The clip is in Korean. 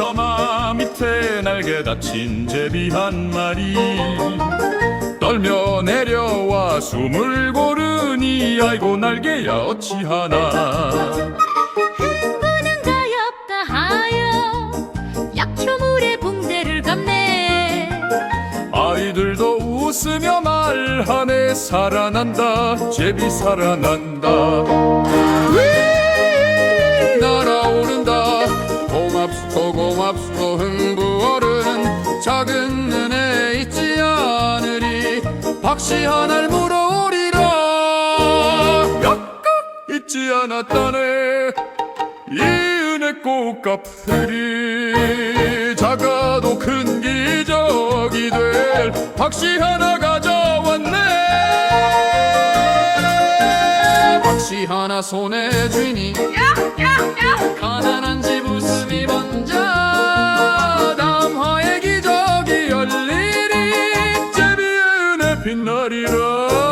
처마 밑에 날개 다친 제비 한 마리. 떨며 내려와 숨을 고르니 아이고 날개야 어찌하나. 흥분은 가엾다 하여 약초물에 붕대를 감네. 아이들도 웃으며 말하네. 살아난다. 제비 살아난다 고맙소 흥부어른 작은 은혜 잊지 않으리. 박씨 하나를 물어오리라. 약간 잊지 않았다네. 이 은혜 꼭 갚으리. 작아도 큰 기적이 될 박씨 하나 가져왔네. 박씨 하나 손에 쥐니 가난한 기적이